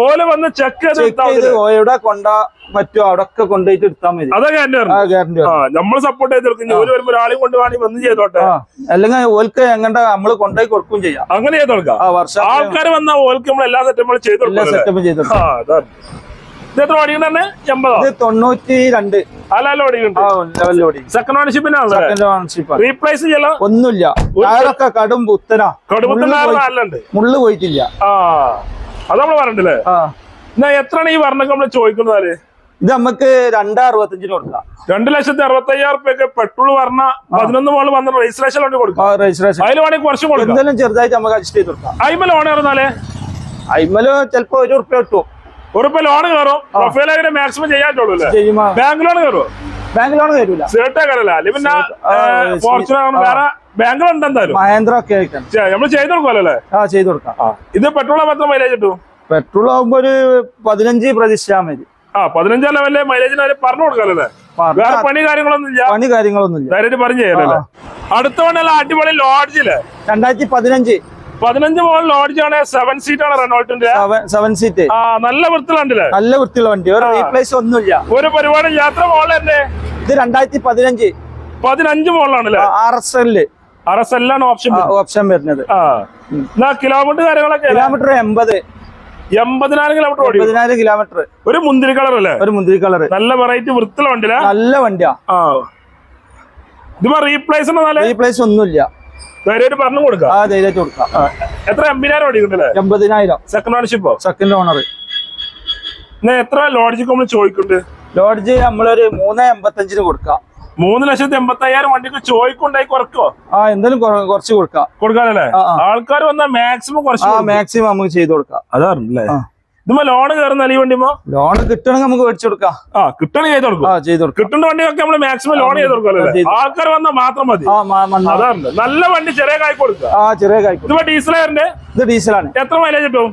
ഓൽ വന്ന് ചെക്ക് ചെയ്ത് ചെയ്ത് എവിടെ കൊണ്ടാ പറ്റുമോ അവിടെ ഒക്കെ കൊണ്ടുപോയിട്ട് എടുത്താൽ മതി. ആ ഗ്യാരണ്ടി നമ്മൾ സപ്പോർട്ട് ചെയ്തെടുക്കും ജോലി വരുമ്പോ ഒരാളെയും കൊണ്ട് വേണമെങ്കിൽ വന്ന് ചെയ്തോട്ടെ. അല്ലെങ്കിൽ ഓൽക്ക് എങ്ങനെ നമ്മൾ കൊണ്ടുപോയി കൊടുക്കും ചെയ്യാം. അങ്ങനെ ചെയ്ത് കൊടുക്കാം. ആൾക്കാർ വന്നാൽ ഓൽക്ക് നമ്മൾ എല്ലാ സെറ്റപ്പും ചെയ്ത് കൊടുക്കാം സെറ്റപ്പ് ചെയ്തു ആ അതാണ് ഇത് എത്ര ഓടിയുണ്ട് തന്നെ എൺപതോ? ഇത് തൊണ്ണൂറ്റി രണ്ട് അല്ല ഓടിയുണ്ട് ആ ലെവലിൽ ഓടി. സെക്കൻഡ് സെക്കൻഡ് ഓണർഷിപ്പ് റീപ്ലേസ് ചെയ്യല? ഒന്നുമില്ല. ടയറൊക്കെ കടും പുത്തനാ. കടുപ്പത്തിനാറ് നാലുണ്ട് മുള്ളു പോയിട്ടില്ല. അത് നമ്മൾ പറഞ്ഞിട്ടില്ലേ? ആ. എന്നാ എത്രയാണ് ഈ വർണക്ക് നമ്മൾ ചോദിക്കുന്നത് ഇത് നമുക്ക് രണ്ടാ അറുപത്തഞ്ചിന് കൊടുക്കാം. രണ്ട് ലക്ഷത്തി അറുപത്തി അയ്യായിരം റുപ്യൊക്കെ പെട്രോൾ പറഞ്ഞ പതിനൊന്ന് മോൾ വന്ന രജിസ്ട്രേഷൻ കൊടുക്കാം. രജിസ്ട്രേഷൻ അതിൽ വേണമെങ്കിൽ കുറച്ച് കൊടുക്കാം. എന്തെങ്കിലും ചെറുതായിട്ട് നമുക്ക് അഡ്ജസ്റ്റ് ചെയ്ത് കൊടുക്കാം. അയിമ ഓണേ അയിമൽ ചിലപ്പോ ഒരു റുപ്യ കിട്ടും. ഉറപ്പ് ലോൺ കയറും പ്രൊഫൈലായിട്ട് മാക്സിമം ചെയ്യുമ്പോ ബാങ്ക് ലോൺ കയറും ബാങ്ക് ലോൺ കയറില്ല സേർട്ടേ കയറില്ല അല്ലെങ്കിൽ പിന്നെ ഫോർച്യൂണർ വേറെ ബാങ്ക് ഉണ്ട് എന്തായാലും? മഹേന്ദ്ര ഒക്കെ നമ്മൾ ചെയ്ത് കൊടുക്കുമല്ലോ ആ ചെയ്ത് കൊടുക്കാം. ഇത് പെട്രോൾ മാത്രം മൈലേജ് കിട്ടും? പെട്രോൾ ആകുമ്പോ ഒരു പതിനഞ്ച് പ്രതീക്ഷിച്ചാൽ മതി. ആ പതിനഞ്ചാം ലെവലിലെ മൈലേജിന് അവർ പറഞ്ഞു കൊടുക്കാല്ലേ വേറെ പണി കാര്യങ്ങളൊന്നും ഇല്ല. പണി കാര്യങ്ങളൊന്നുമില്ല ഇല്ല. പറഞ്ഞു അടുത്ത വണ്ടല്ല അടിപൊളി ലോഡ്ജിൽ രണ്ടായിരത്തി പതിനഞ്ച്. പതിനഞ്ച് മോൾ ഓടിച്ചാണ് സെവൻ സീറ്റ് ആണ് റെനോൾട്ടിന്റെ. സെവൻ സീറ്റ് ആ നല്ല വൃത്തിയുള്ള വൃത്തിലുണ്ടല്ലേ നല്ല വൃത്തിയുള്ള വണ്ടി. ഒരു റീപ്ലേസ് ഒന്നുമില്ല. ഒരു പരിപാടി യാത്ര മോളല്ലേ ഇത് രണ്ടായിരത്തി പതിനഞ്ച് പതിനഞ്ച് മോളിലാണല്ലേ R S L. R S എല്ലാണ് option option വരുന്നത്. ആ. എന്നാ കിലോമീറ്റർ കാര്യങ്ങളൊക്കെ കിലോമീറ്റർ എൺപത്. എൺപതിനായിരം കിലോമീറ്റർ ഓടി പതിനായിരം കിലോമീറ്റർ ഒരു മുന്തിരി കളർ അല്ലേ? ഒരു മുന്തിരി കളർ നല്ല വെറൈറ്റി വൃത്തിയുള്ള വണ്ടിയാ നല്ല വണ്ടിയാ. ആ. ഇതിപ്പോ റീപ്ലേസ് റീപ്ലേസ് ഒന്നുമില്ല. ധൈര്യമായിട്ട് പറഞ്ഞു കൊടുക്കാം ആ ധൈര്യമായിട്ട് കൊടുക്കാം. എത്ര എൺപതിനായിരം ഓടിക്കുന്നുണ്ടല്ലേ എൺപതിനായിരം. സെക്കൻഡ് ഓണർഷിപ്പോ സെക്കൻഡ് ഓണർ എത്ര ലോഡ്ജിക്ക് നമ്മൾ ചോദിക്കുന്നുണ്ട്? ലോഡ്ജ് നമ്മളൊരു മൂന്ന് എൺപത്തഞ്ചിന് കൊടുക്കാം. മൂന്ന് ലക്ഷത്തി എൺപത്തി അയ്യായിരം വണ്ടിക്ക് ചോദിക്കുണ്ടായി കുറക്കോ ആ എന്തായാലും കുറച്ച് കൊടുക്കാം. കൊടുക്കാനല്ലേ. ആൾക്കാർ വന്നാൽ മാക്സിമം കുറച്ച് മാക്സിമം നമുക്ക് ചെയ്ത് കൊടുക്കാം. അതാണല്ലേ. ഇതുമ്പോ ലോൺ കയറുന്ന ഈ വണ്ടിമോ ലോൺ കിട്ടണമെങ്കിൽ നമുക്ക് മേടിച്ചു കൊടുക്കാം. ആ കിട്ടണ ചെയ്ത് കൊടുക്കും. ചെയ്ത് കൊടുക്കാം. കിട്ടുന്ന വണ്ടിയൊക്കെ നമ്മൾ മാക്സിമം ലോൺ ചെയ്ത് കൊടുക്കാം ആൾക്കാർ വന്നാൽ മാത്രം മതി. അതാണ്. നല്ല വണ്ടി ചെറിയ കായ് കൊടുക്കുക. ആ ചെറിയ കായ് ഇതിപ്പോ ഇത് ഡീസലാണ് എത്ര മൈലേജ് കിട്ടും?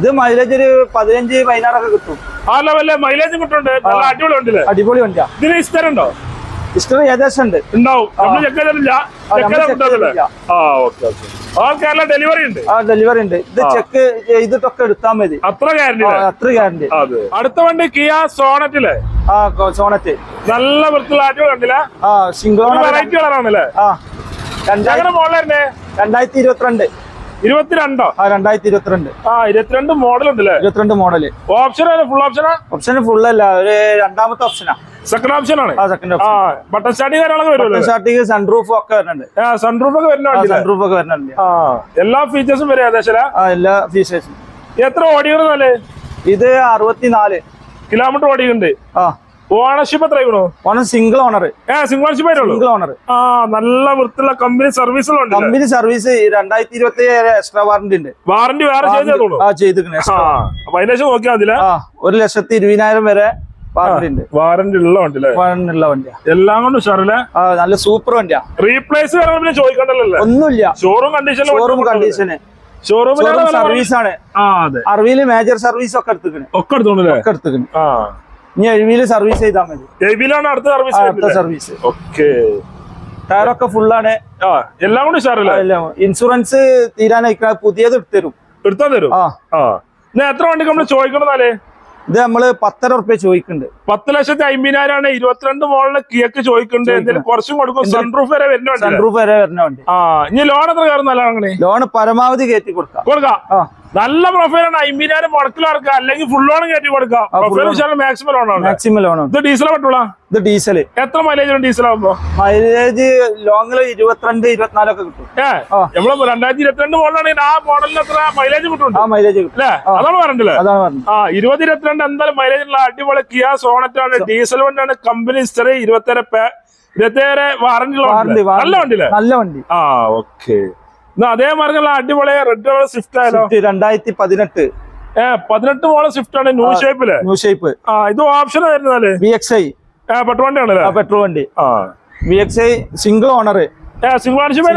ഇത് മൈലേജ് ഒരു പതിനഞ്ച് പതിനാറൊക്കെ കിട്ടും. ആ ലെവലിൽ മൈലേജ് കിട്ടുന്നുണ്ട്. നല്ല അടിപൊളി അടിപൊളി വണ്ടിയാ. ഇതിന് ഇഷ്ടം ഉണ്ടോ ഇഷ്ടം ഏകദേശം ഉണ്ട് ഉണ്ടാവും നമ്മൾ ചെക്ക് ചെയ്തിട്ടില്ല. ആ, ചെക്ക് നമ്മൾ check ചെയ്തിട്ടില്ലേ ചെയ്തിട്ടില്ല. ആ okay okay all Kerala delivery ഉണ്ട്. ആ ഡെലിവറി ഉണ്ട്. ഇത് ചെക്ക് ചെയ്തിട്ടൊക്കെ എടുത്താൽ മതി. അത്ര ഗ്യാരണ്ടി അത്ര ഗ്യാരണ്ടി അടുത്ത വണ്ടി കിയ സോണറ്റിൽ ആ സോണറ്റ് നല്ല കണ്ടില്ല? ആ സിംഗിൾ വെറൈറ്റി കളറാണല്ലേ ആ. രണ്ടായിരത്തി ഇരുപത്തിരണ്ട് ഇരുപത്തിരണ്ടോ ആ രണ്ടായിരത്തി ഇരുപത്തിരണ്ട്? ആ ഇരുപത്തിരണ്ട് മോഡൽ ഉണ്ടല്ലേ? ഇരുപത്തിരണ്ട് മോഡൽ ഓപ്ഷൻ ഫുൾ ഓപ്ഷനാ ഓപ്ഷൻ ഫുൾ അല്ല ഒരു രണ്ടാമത്തെ ഓപ്ഷനാ സെക്കൻഡ് ഓപ്ഷൻ ആണ്. ബട്ടൺ സ്റ്റാർട്ടിങ് കാര്യങ്ങളൊക്കെ സ്റ്റാർട്ടിങ് സൺറൂഫ് ഒക്കെ വരുന്നുണ്ട്. സൺറൂഫ് ഒക്കെ വരുന്നുണ്ട് സൺറൂഫ് ഒക്കെ വരുന്നുണ്ട് എല്ലാ ഫീച്ചേഴ്സും വരും ഏകദേശം എല്ലാ ഫീച്ചേഴ്സും എത്ര ഓടിക്കണമെന്നല്ലേ ഇത് അറുപത്തിനാല്. കിലോമീറ്റർ ഓടിക്കുന്നുണ്ട് ആ. ഓണർഷിപ്പ് എത്ര ഓണർ സിംഗിൾ ഓണർ ഏ സിംഗിൾ ഓണർഷിപ്പ് സിംഗിൾ ഓണർ ആ നല്ല വൃത്തിയുള്ള കമ്പനി സർവീസുകളുണ്ട് കമ്പനി സർവീസ് രണ്ടായിരത്തി ഇരുപത്തി ഏഴ് എക്സ്ട്രാ വാറന്റി ഉണ്ട്. വാറന്റി വേറെ ചെയ്തു ചെയ്തോളൂ. ആ ചെയ്തിട്ടുണ്ട് ആ അപ്പൊ അതിന്റെ ശേഷം നോക്കിയാൽ മതി ഒരു ലക്ഷത്തി ഇരുപതിനായിരം വരെ വാറന്റി ഉള്ള വണ്ടില്ലേ വാറന്റി ഉള്ള വണ്ടിയാ. എല്ലാം കൊണ്ടും ഉഷാറല്ലേ നല്ല സൂപ്പർ വണ്ടിയാ. റീപ്ലേസ് പിന്നെ ചോദിക്കണ്ടല്ലോ ഒന്നുമില്ല. ഷോറൂം കണ്ടീഷൻ ഷോറൂം കണ്ടീഷന് ഷോറൂമിൽ ഷോറൂം സർവീസ് ആണ്. അറുപതിൽ മേജർ സർവീസ് ഒക്കെ എടുത്തുക്കണ്. ഒക്കെ എടുത്തോണ്ടല്ലേ? ഒക്കെ എടുത്തുക്കണ്. ഇനി എഴുവിയിൽ സർവീസ് ചെയ്താൽ മതി. അടുത്ത സർവീസ് അടുത്ത സർവീസ് ഓക്കെ ടയറൊക്കെ ഫുള്ളാണ് എല്ലാം കൊണ്ട് ഉഷാറല്ലേ ഇൻഷുറൻസ് തീരാനായിക്കാ പുതിയത് എടുത്തരും എടുത്താ തരും? ആ. എത്ര വണ്ടി നമ്മൾ ചോദിക്കണമെന്നാലേ ഇത് നമ്മൾ പത്തര ഉറുപ്പ്യ ചോദിക്കുന്നുണ്ട്. പത്ത് ലക്ഷത്തി അമ്പതിനായിരമാണ് ഇരുപത്തിരണ്ട് മോളിൽ കിയക്ക് ചോദിക്കുന്നുണ്ട്. എന്തെങ്കിലും കുറച്ചും കൊടുക്കും. സൺറൂഫ് വരെ വരുന്ന സൺറൂഫ് വരെ വരുന്ന വണ്ടി ആ ഇനി ലോൺ എത്ര കയറുന്നല്ല അങ്ങനെ? ലോൺ പരമാവധി കയറ്റി കൊടുക്കാം. കൊടുക്കാം. നല്ല പ്രൊഫൈലാണ് അമ്പതിനായിരം മുടക്കിൽ ഇറക്കാം അല്ലെങ്കിൽ ഫുൾ ലോൺ കയറ്റി കൊടുക്കാം പ്രൊഫൈൽ. വിശാലം മാക്സിമം ലോൺ ആണ്. മാക്സിമം ലോൺ ഇത് ഡീസൽ പറ്റൂല? ഇത് ഡീസൽ എത്ര മൈലേജ് ഉണ്ട് ഡീസൽ ആകുമ്പോ മൈലേജ് ലോങ്ങിൽ ഇരുപത്തിരണ്ട് ഇരുപത്തിനാലൊക്കെ കിട്ടും. ഏഹ്. നമ്മൾ രണ്ടായിരത്തി ഇരുപത്തിരണ്ട് മോഡലാണെങ്കിൽ ആ മോഡലിന് എത്ര മൈലേജ് കിട്ടും ആ മൈലേജ് കിട്ടും. അല്ലേ? അതാണ് പറഞ്ഞില്ലേ ആ ഇരുപത് ഇരുപത്തിരണ്ട് എന്തായാലും മൈലേജ് ഉള്ള അടിപൊളി കിയ സോണറ്റ് ആണ്. ഡീസൽ വണ്ടിയാണ്. കമ്പനി ഹിസ്റ്ററി ഇരുപത്തേഴ് ഇരുപത്തേഴ് വാറന്റി നല്ല വണ്ടി. നല്ല വണ്ടി. ആ ഓക്കെ അതേ മാർഗമുള്ള അടിപൊളി റെഡ് കളർ സ്വിഫ്റ്റ് ആയാലോ? രണ്ടായിരത്തി പതിനെട്ട് ഏ പതിനെട്ട് മോളെ സ്വിഫ്റ്റ് ആണ് ന്യൂ ഷേപ്പിൽ. New shape. ആ ഇത് ഓപ്ഷൻ ആയിരുന്നാൽ ബി എക്സ് ഐ പെട്രോൾ വണ്ടിയാണല്ലേ? പെട്രോൾ വണ്ടി. ആ. B X I single owner ഏ സിംഗിൾ ഓണർഷിപ്പ്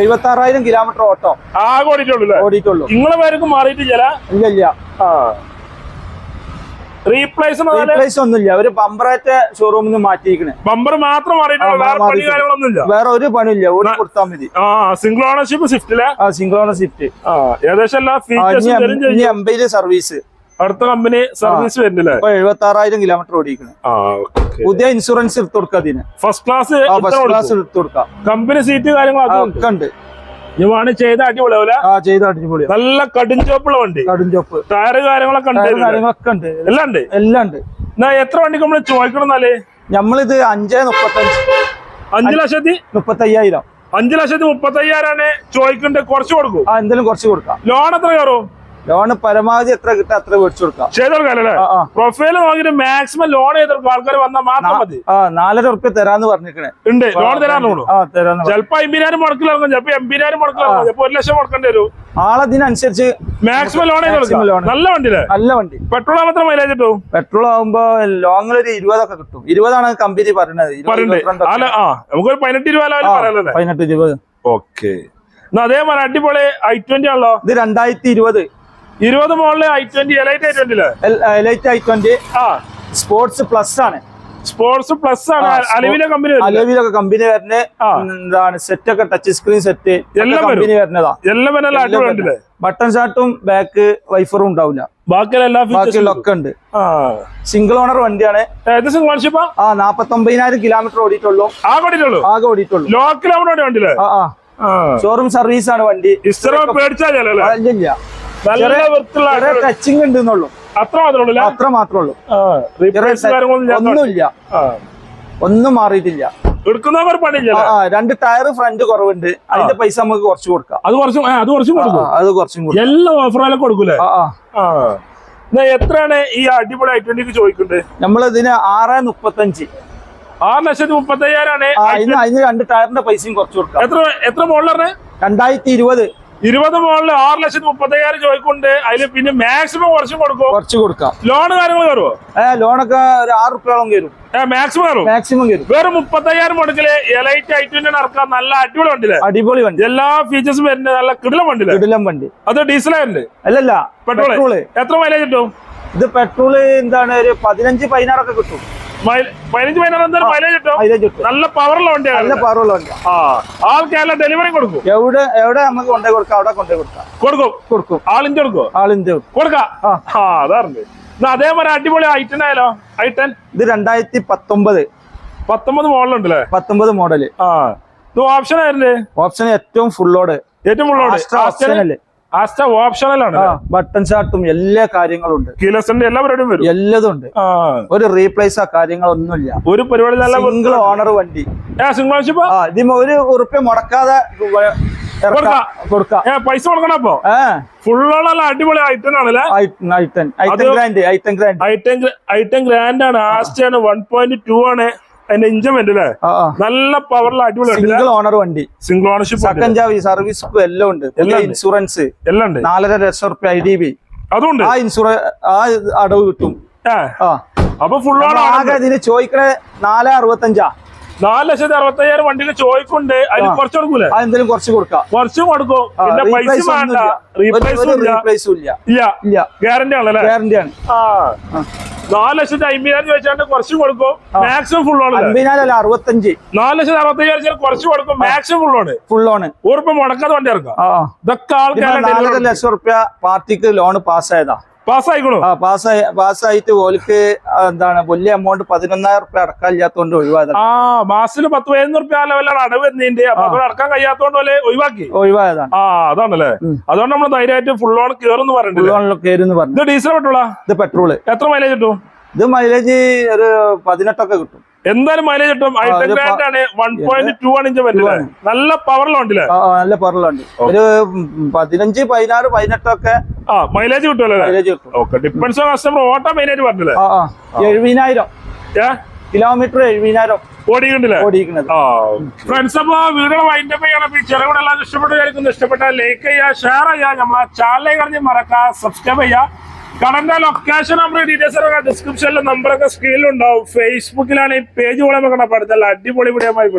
എഴുപത്തി ആറായിരം കിലോമീറ്റർ ഓട്ടോ. ആകെ ഓടിയിട്ടുള്ളൂ ഓടിയിട്ടുള്ളൂ. നിങ്ങളെ പേർക്ക് മാറിയിട്ടില്ല ഇല്ല ഇല്ല. ആ. റീപ്ലേസ് റീപ്ലേസ് ഒന്നുമില്ല. അവർ പമ്പറേറ്റ ഷോറൂമിൽ നിന്ന് മാറ്റിയിരിക്കണേ. പമ്പർ മാത്രം മാറിയിട്ടില്ല. വേറെ ഒരു പണിയില്ല. ഓടി കൊടുത്താൽ മതി. ആ സിംഗിൾ ഓണർഷിപ്പ് സ്വിഫ്റ്റിലെ ആ സിംഗിൾ ഓണർ സ്വിഫ്റ്റ് ആ ഏകദേശം എല്ലാ ഫീച്ചേഴ്സും എം- തരും ഇനി ചെയ്യും എൺപതിൽ സർവീസ് അടുത്ത കമ്പനി സർവീസ് വരുന്നില്ലേ? എഴുപത്തി ആറായിരം കിലോമീറ്റർ ഓക്കെ പുതിയ ഇൻഷുറൻസ് എടുത്തു കൊടുക്കാം അതിന് ഫസ്റ്റ് ക്ലാസ് ഫസ്റ്റ് ക്ലാസ് എടുത്തു കൊടുക്കാം. കമ്പനി സീറ്റ് കാര്യങ്ങളൊക്കെ ഉണ്ട്. ഇവാണ് ചെയ്ത അടിപൊളിയാവില്ല ആ ചെയ്ത അടിപൊളിയാ. നല്ല കടുംചോപ്പുള്ള വണ്ടി. കടും ചോപ്പ് ടയറ് കാര്യങ്ങളൊക്കെ ഉണ്ട് ടയർ കാര്യങ്ങളൊക്കെ ഉണ്ട്. എല്ലാം ഉണ്ട്? എല്ലാം ഉണ്ട്. എന്നാ എത്ര വണ്ടിക്ക് നമ്മൾ ചോദിക്കണം എന്നാൽ? നമ്മളിത് അഞ്ചേ മുപ്പത്തഞ്ച്. അഞ്ചു ലക്ഷത്തി? മുപ്പത്തയ്യായിരം. അഞ്ചു ലക്ഷത്തി മുപ്പത്തി അയ്യായിരാണ് ചോദിക്കണ്ടേ കുറച്ച് കൊടുക്കും. ആ എന്തെങ്കിലും കുറച്ച് കൊടുക്കാം. ലോൺ എത്ര കയറും? ലോണ് പരമാവധി എത്ര കിട്ടാ അത്ര മേടിച്ചു കൊടുക്കാം. ചെയ്തെടുക്കാല്ലേ പ്രൊഫൈൽ മാക്സിമം ലോൺ ചെയ്തെടുക്കും ആൾക്കാർ വന്നാൽ മാത്രം മതി. ആ നാലര ഉറുപ്പ്യ തരാന്ന് പറഞ്ഞിരിക്കണേ. ഉണ്ട്. ലോൺ തരാനുള്ളൂ. ചിലപ്പോ അമ്പതിനായിരം മുടക്കിലിറങ്ങും ചിലപ്പോ എൺപതിനായിരം മുടക്കിലിറങ്ങും ചിലപ്പോ ഒരു ലക്ഷം മുടക്കേണ്ടി വരും. ആളതിനനുസരിച്ച് മാക്സിമം ലോൺ. നല്ല വണ്ടി നല്ല വണ്ടി. പെട്രോൾ മാത്രം മൈലേജ് കിട്ടും? പെട്രോൾ ആകുമ്പോ ലോങ്ങിൽ ഒരു ഇരുപതൊക്കെ കിട്ടും. ഇരുപതാണ് കമ്പനി നമുക്കൊരു പതിനെട്ട് ഇരുപത് പതിനെട്ട് ഇരുപത്. ഓക്കെ അതേപോലെ അടിപൊളി ഐ ട്വന്റി ആണല്ലോ. ഇത് രണ്ടായിരത്തി ഇരുപത്. ഇരുപത് മോളിലെ I twenty Elite I twenty Elite I twenty ആ. സ്പോർട്സ് പ്ലസ് ആണ്. സ്പോർട്സ് പ്ലസ് ആണ്. അലവിലെ കമ്പനി അലവിലൊക്കെ കമ്പനി വരുന്ന എന്താണ് സെറ്റ് ഒക്കെ ടച്ച് സ്ക്രീൻ സെറ്റ് എല്ലാം കമ്പനി വരുന്നതാ. എല്ലാം ബട്ടൺ ഷാർട്ടും ബാക്ക് വൈഫറും ഉണ്ടാവില്ല. ബാക്കിയുള്ള ഒക്കെ ഉണ്ട്. സിംഗിൾ ഓണർ വണ്ടിയാണ്. ആ? നാപ്പത്തൊമ്പതിനായിരം കിലോമീറ്റർ ഓടിയിട്ടുള്ളൂ. ആകെ ഓടിയിട്ടുള്ളൂ? ആ ആ. ഷോറൂം സർവീസ് ആണ് വണ്ടി. ഇസ്റ്ററോ നല്ല ടച്ചിങ് ഉണ്ട് എന്നുള്ളൂ അത്ര മാത്രമേ അത്ര ഉള്ളൂ ഒന്നുമില്ല. ഒന്നും മാറിയിട്ടില്ല. എടുക്കുന്നവർ ആ, പണിയില്ല രണ്ട് ടയർ ഫ്രണ്ട് കുറവുണ്ട്. അതിന്റെ പൈസ നമുക്ക് കുറച്ച് കൊടുക്കാം. അത് കുറച്ചും അത് കുറച്ചും ആ, കൊടുക്കും. അത് കുറച്ചും കൊടുക്കാം. എല്ലാ ഓഫറുകളും കൊടുക്കൂലേ? എത്രയാണ് ഈ അടിപൊളി ഐ ട്വന്റിക്ക് ചോദിക്കുന്നത് നമ്മളിതിന് ആറ് മുപ്പത്തഞ്ച്. ആറ് ലക്ഷത്തി മുപ്പത്തി അയ്യായിരമാണ് അതിന് രണ്ട് ടയറിന്റെ പൈസയും കുറച്ച് കൊടുക്കാം. എത്ര എത്ര മോളിലാണ് രണ്ടായിരത്തി ഇരുപത്. ഇരുപത് മോളിൽ ആറ് ലക്ഷത്തി മുപ്പത്തയ്യായിരം ചോദിക്കൊണ്ട് അതിൽ പിന്നെ മാക്സിമം കുറച്ചും കൊടുക്കും കുറച്ച് കൊടുക്കാം. ലോൺ കാര്യങ്ങൾ കയറുമോ ഏഹ് ലോണൊക്കെ ഒരു ആറ് റുപ്യോളം കയറും. മാക്സിമം കയറും? മാക്സിമം കയറും. വേറെ മുപ്പത്തയ്യായിരം മുടക്കിൽ എലൈറ്റ് ഐ ട്വന്റി ഇറക്കാൻ നല്ല അടിപൊളി വണ്ടിയില്ലേ അടിപൊളി വണ്ടി. എല്ലാ ഫീച്ചേഴ്സും വരുന്നത് നല്ല കിടിലം വണ്ടിയില്ലേ കിടിലം വണ്ടി. അത് ഡീസലായിരുന്നു അല്ലല്ല പെട്രോൾ. പെട്രോൾ എത്ര മൈലേജ് കിട്ടും? ഇത് പെട്രോൾ എന്താണ് ഒരു പതിനഞ്ച് പതിനാറൊക്കെ കിട്ടും. പതിനഞ്ച് പതിനാറ് മൈലേജ് കിട്ടും. നല്ല പവറുള്ള നല്ല പവറുള്ള വണ്ടി വണ്ടിയാണ് ആ ആൾ കേരള ഡെലിവറി കൊടുക്കും. എവിടെ എവിടെ നമുക്ക് കൊണ്ടേ കൊടുക്കാം? അവിടെ കൊണ്ടേ കൊടുക്കാം. കൊടുക്കും. കൊടുക്കും. ആളിന്റെ കൊടുക്കും ആളിന്റെ കൊടുക്കാം. ആ. അതാറുണ്ട് അതേപോലെ അടിപൊളി ഐറ്റൻ ആയാലോ? ഐറ്റൻ ഇത് രണ്ടായിരത്തി പത്തൊമ്പത്. പത്തൊമ്പത് മോഡലുണ്ടല്ലേ? പത്തൊമ്പത് മോഡൽ ആ. ഇത് ഓപ്ഷൻ ആയിരുന്നു? ഓപ്ഷൻ ഏറ്റവും ഫുള്ളോട് ഏറ്റവും Astra optional. ആസ്റ്റ ഓപ്ഷണലാണ് ബട്ടൺ ഷാർട്ടും എല്ലാ കാര്യങ്ങളും ഉണ്ട്. കീലസിന്റെ എല്ലാ പരിപാടിയും വരും. എല്ലതും ഉണ്ട്. ഒരു റീപ്ലേസ് ആ കാര്യങ്ങളൊന്നുമില്ല. ഒരു പരിപാടി നല്ല സിംഗിൾ ഓണർ വണ്ടി. ഇത് ഇതിന് ഒരു ഉറുപ്പ്യ മുടക്കാതെ പൈസ കൊടുക്കണം അപ്പൊ? ഏ ഫുള്ളുള്ള നല്ല അടിപൊളി ഐറ്റൻ ആണല്ലേ I ten grand I ten grand I ten I ten grand ആണ്. ആസ്റ്റ ആണ്. വൺ പോയിന്റ് ടു ആണ്. അതിന്റെ ഇഞ്ചൻ അല്ലേ നല്ല പവറിൽ അടിപൊളി സിംഗിൾ ഓണർ വണ്ടി. സിംഗിൾ ഓണർഷിപ്പ് സെക്കൻഡ് ജാവി സർവീസ് എല്ലാം ഉണ്ട്. എല്ലാം ഇൻഷുറൻസ് എല്ലാം ഉണ്ട്. നാലര ലക്ഷം റുപ്യ ഐ ഡി ബി അതുകൊണ്ട് ആ ഇൻഷുറൻസ് ആ അടവ് കിട്ടും. അപ്പൊ ഫുൾ ആകെ ഇതിന് ചോദിക്കണേ നാല് അറുപത്തഞ്ചാ. നാല് ലക്ഷത്തി അറുപത്തി അയ്യായിരം വണ്ടിക്ക് ചോയ്ക്കുണ്ട്. അതിന് കുറച്ച് കൊടുക്കൂലേ? എന്തെങ്കിലും കുറച്ച് കൊടുക്കാം. കുറച്ചും കൊടുക്കും. പിന്നെ പൈസ വേണ്ട. റീപ്ലേസും ഇല്ല. ഗ്യാരണ്ടി ആണല്ലേ? ഗ്യാരണ്ടി ആണ്. നാല് ലക്ഷത്തി അമ്പതിനായിരം ചോദിച്ചാണ്ട് കുറച്ച് കൊടുക്കും. മാക്സിമം ഫുൾ ആണ് അമ്പതിനായിരം അറുപത്തഞ്ച് നാല് ലക്ഷത്തി അറുപത്തി അയ്യായിരം കുറച്ച് കൊടുക്കും. മാക്സിമം ഫുൾ ആണ് ഫുൾ ഓൺ ഉറപ്പ് മുടക്കാതെ വണ്ടി ഇറക്കാം. ഇതൊക്കെ ആൾക്കാരുടെ ലക്ഷം റുപ്യ പാർട്ടിക്ക് ലോൺ പാസ്സായതാ പാസ്സായിക്കണു ആ പാസ്സായി പാസ്സായിട്ട് ഓലിക്ക് എന്താണ് വലിയ എമൗണ്ട് പതിനൊന്നായിരം റുപ്യ അടക്കാനില്ലാത്തോണ്ട് ഒഴിവായതാണ്. ആ മാസത്തിൽ പത്ത് പതിനൊന്ന് റുപ്യ ലെവലാണ് അടവ് വരുന്നതിന്റെ അപ്പൊ അടക്കാൻ കഴിയാത്തോണ്ട് പോലെ ഒഴിവാക്കി. ഒഴിവായതാണ്. ആ അതാണല്ലേ? അതുകൊണ്ട് നമ്മൾ ധൈര്യമായിട്ട് ഫുൾ ഓൺ കയറുന്നു ഫുൾ ഓൺ പറഞ്ഞു. ഇത് ഡീസൽ പെട്രോളാ? ഇത് പെട്രോൾ. എത്ര മൈലേജ് കിട്ടും? ഇത് മൈലേജ് ഒരു പതിനെട്ടൊക്കെ കിട്ടും. എന്തായാലും മൈലേജ് കിട്ടും. പ- ഗ്രാൻഡ് ആണ്. വൺ പോയിന്റ് ടു ആണ് ഇഞ്ച് നല്ല പവറിലുള്ള വണ്ടിയില്ലേ നല്ല പവറിലുണ്ട് ഒരു പതിനഞ്ച് പതിനാറ് പതിനെട്ടൊക്കെ ആ മൈലേജ് കിട്ടുമല്ലോ മൈലേജ് കിട്ടും. ഓക്കെ ഡിപ്പെൻസ് കസ്റ്റമർ ഓട്ടോ മെയിനായിട്ട് പറഞ്ഞില്ലേ? ആ ആ. എഴുപതിനായിരം. കിലോമീറ്റർ എഴുപതിനായിരം. ഓടിക്കണ്ടില്ലേ? ഓടിക്കുന്നത് ആ ഫ്രണ്ട്സ് അപ്പൊ വീഡിയോ വൈൻഡപ്പ് ചെയ്യണം. ഈ ചെറുകൂടെ എല്ലാം ഇഷ്ടപ്പെട്ട് വിചാരിക്കുന്നു. ഇഷ്ടപ്പെട്ടാൽ ലൈക്ക് ചെയ്യുക ഷെയർ ചെയ്യുക. നമ്മളെ ചാനലിൽ കഴിഞ്ഞ് മറക്കുക സബ്സ്ക്രൈബ് ചെയ്യുക. കടന്റെ ലൊക്കേഷൻ നമ്പർ ഡീറ്റെയിൽസ് ഒക്കെ ഡിസ്ക്രിപ്ഷനിലെ നമ്പറൊക്കെ സ്ക്രീനിലുണ്ടാവും ഫേസ്ബുക്കിലാണ് ഈ പേജ് പോലെ അപ്പൊ അടിപൊളി വീഡിയോ ആയി